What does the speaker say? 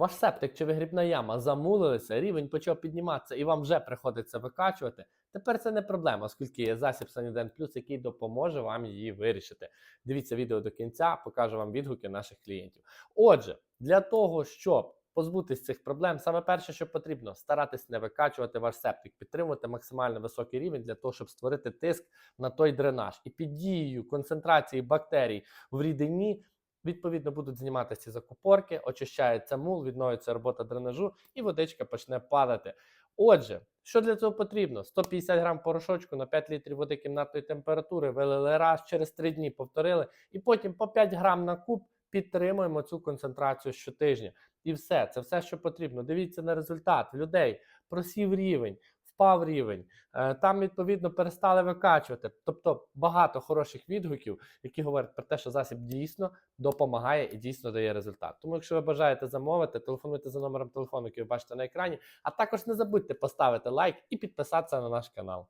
ваш септик чи вигрібна яма замулилися, рівень почав підніматися і вам вже приходиться викачувати. Тепер це не проблема, оскільки є засіб Саніден Плюс, який допоможе вам її вирішити. Дивіться відео до кінця, покажу вам відгуки наших клієнтів. Отже, для того, щоб позбутись цих проблем, саме перше, що потрібно, старатись не викачувати ваш септик, підтримувати максимально високий рівень для того, щоб створити тиск на той дренаж. І під дією концентрації бактерій в рідині. Відповідно, будуть зніматися закупорки, очищається мул, відновиться робота дренажу, і водичка почне падати. Отже, що для цього потрібно? 150 грам порошочку на 5 літрів води кімнатної температури вилили раз, через 3 дні повторили, і потім по 5 грам на куб підтримуємо цю концентрацію щотижня. І все, це все, що потрібно. Дивіться на результат. Людей просів рівень, впав рівень. Е, Там, відповідно, перестали викачувати. Тобто багато хороших відгуків, які говорять про те, що засіб дійсно допомагає і дійсно дає результат. Тому, якщо ви бажаєте замовити, телефонуйте за номером телефону, який ви бачите на екрані. А також не забудьте поставити лайк і підписатися на наш канал.